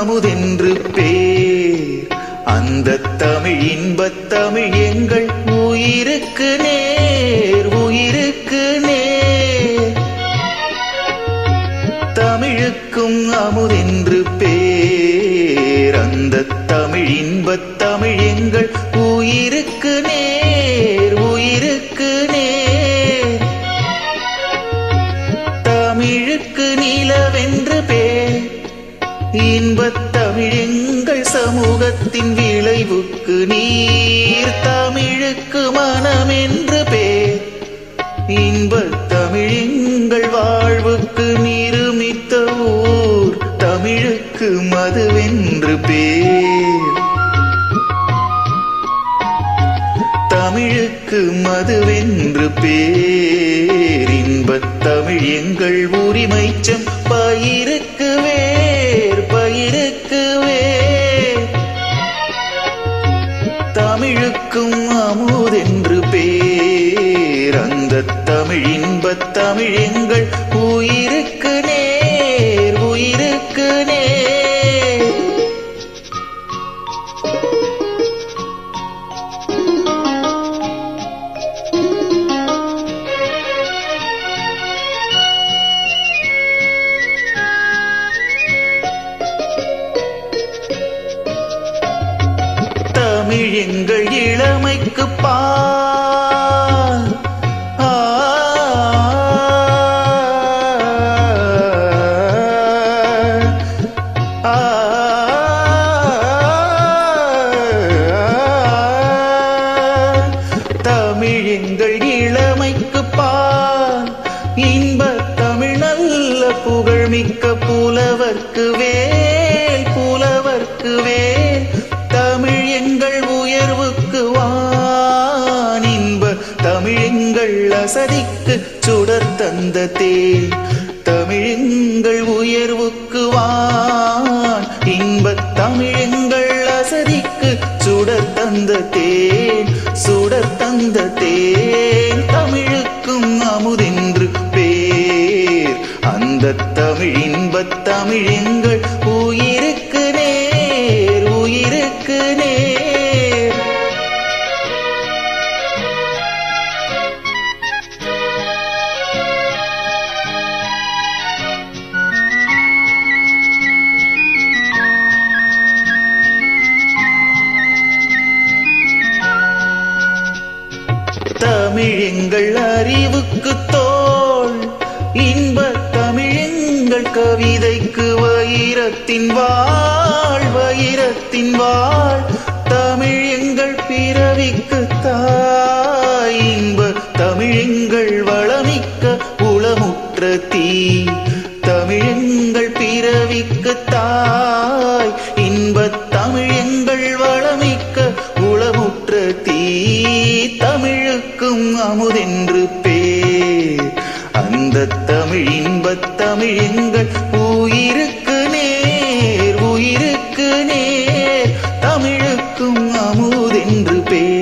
அமுதென்று பேர். அந்த தமிழ் இன்பத் தமிழ் எங்கள் உயிருக்கு நேர் உயிருக்கு நேர். தமிழுக்கும் அமுதென்று பேர். அந்த தமிழ் இன்பத் தமிழ் எங்கள் உயிருக்கு நேர். இன்பத் தமிழெங்கள் சமூகத்தின் விளைவுக்கு நீர் தமிழுக்கு மனம் என்று பேர் இன்பத் தமிழெங்கள் வாழ்வுக்கு நிருமித்த ஊர் தமிழுக்கு மதுவென்று பேர் தமிழுக்கு மதுவென்று பேர் இன்பத் தமிழ் எங்கள் உரிமைச்சம் பயிருக்கு தமிழுக்கும் அமுதென்று பேர். அந்த தமிழ் இன்பத் தமிழ் எங்கள் உயிருக்கு தமிழ் எங்கள் இளமைக்கு பால் தமிழ் எங்கள் இளமைக்கு பால் இன்ப தமிழ் நல்ல புகழ்மிக்க புலவர்க்கு வே எங்கள் சுடர் தந்த தேன். தமிழங்கள் உயர்வுக்கு வான். இன்ப தமிழங்கள் அசதிக்கு சுடர் தந்த தேன். சுடர் தந்த தேன் தமிழுக்கும் அமுதென்று பேர். அந்த தமிழ் இன்பத் தமிழ் கவிதைக்கு வைரத்தின் வாழ் வைரத்தின் வாழ். தமிழ் எங்கள் பிறவிக்கு தாயின்ப இன்ப தமிழ் எங்கள் வளமிக்க உளமுற்ற தீ. தமிழ் எங்கள் பிறவிக்கு தாய். அந்த தமிழ் இன்பத் தமிழ் எங்கள் உயிருக்கு நேர் உயிருக்கு நேர். தமிழுக்கும் அமுதென்று பேர்